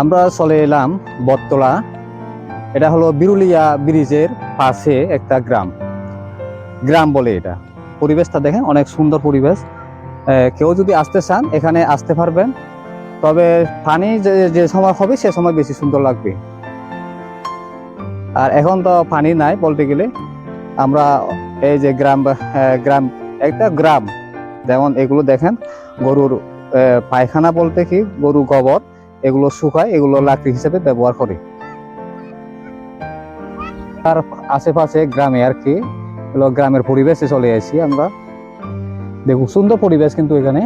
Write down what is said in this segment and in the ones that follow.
আমরা চলে এলাম বটতলা। এটা হলো বিরুলিয়া ব্রিজের পাশে একটা গ্রাম। গ্রাম বলে এটা। পরিবেশটা দেখেন, অনেক সুন্দর পরিবেশ। কেউ যদি আসতে চান, এখানে আসতে পারবেন। তবে পানি যে যে সময় হবে, সে সময় বেশি সুন্দর লাগবে। আর এখন তো পানি নাই বলতে গেলে। আমরা এই যে গ্রাম গ্রাম, একটা গ্রাম। যেমন এগুলো দেখেন, গরুর পায়খানা বলতে কি? গরু গোবর। এগুলো শুকায়, এগুলো লাকড়ি হিসেবে ব্যবহার করে। তার আশেপাশে গ্রামে আর কি গ্রামের পরিবেশে চলে আসি আমরা। দেখুন, সুন্দর পরিবেশ কিন্তু এখানে।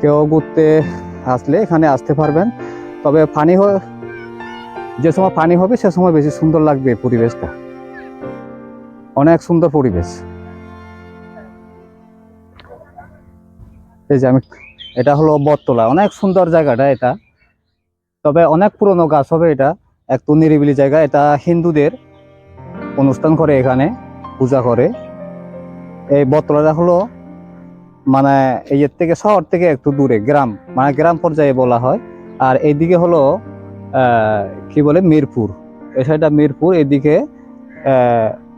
কেউ ঘুরতে আসলে এখানে আসতে পারবেন। তবে পানি যে সময় পানি হবে, সে সময় বেশি সুন্দর লাগবে পরিবেশটা। অনেক সুন্দর পরিবেশ। এই যে আমি এটা হলো বটতলা। অনেক সুন্দর জায়গাটা এটা। তবে অনেক পুরনো গাছ হবে এটা। একটু নিরিবিলি জায়গা। এটা হিন্দুদের অনুষ্ঠান করে এখানে, পূজা করে। এই বটতলাটা হলো মানে এই থেকে শহর থেকে একটু দূরে, গ্রাম। মানে গ্রাম পর্যায়ে বলা হয়। আর এইদিকে হলো কি বলে, মিরপুর। এই সাইডটা মিরপুর, এদিকে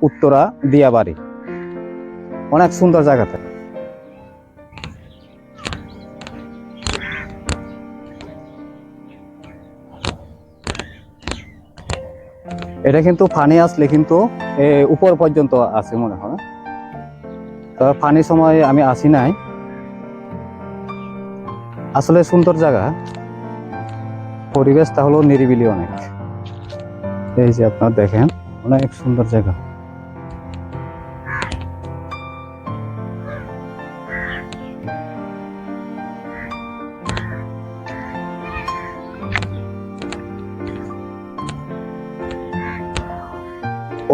উত্তরা, দিয়াবাড়ি। অনেক সুন্দর জায়গাটা। এটা কিন্তু ফানি আসলে কিন্তু উপর পর্যন্ত আছে মনে হয়। তবে ফানি সময় আমি আসি নাই। আসলে সুন্দর জায়গা। পরিবেশ হলো নিরিবিলি অনেক। এই যে আপনার দেখেন, অনেক সুন্দর জায়গা।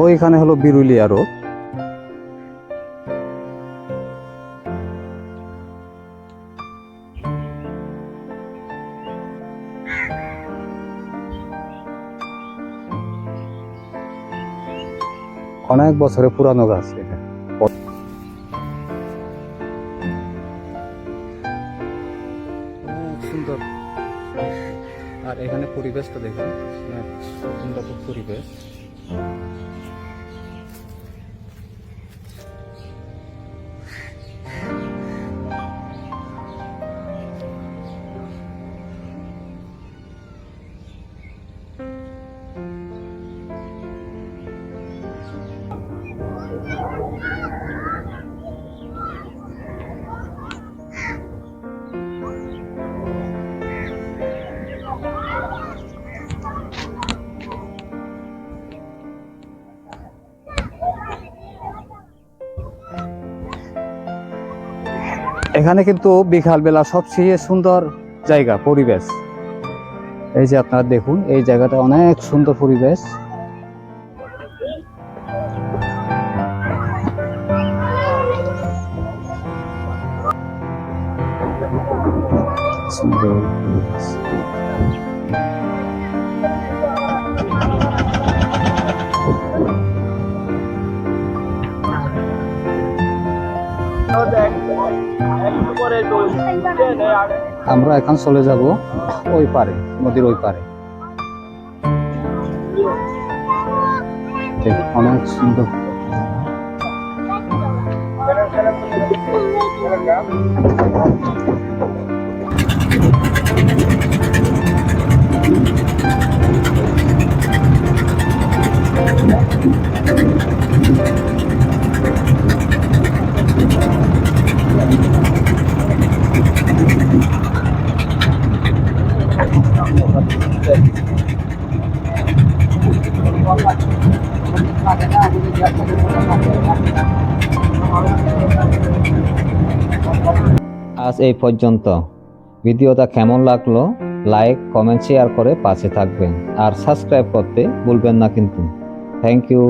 ওইখানে হলো বিরুলিয়া রোড অনেক বছরের পুরানো গাছ সুন্দর। আর এখানে পরিবেশটা দেখুন। সুন্দর পরিবেশ। এখানে কিন্তু বিকাল বেলা সবচেয়ে সুন্দর জায়গা, পরিবেশ এই যে আপনারা দেখুন, এই জায়গাটা অনেক সুন্দর পরিবেশ সুন্দর পরিবেশ। আমরা এখন চলে যাব ওই পারে নদীর ওই পারে। অনেক সুন্দর। আজ এই পর্যন্ত। ভিডিওটা কেমন লাগল, লাইক, কমেন্ট, শেয়ার করে পাশে থাকবেন। আর সাবস্ক্রাইব করতে ভুলবেন না কিন্তু। Thank you.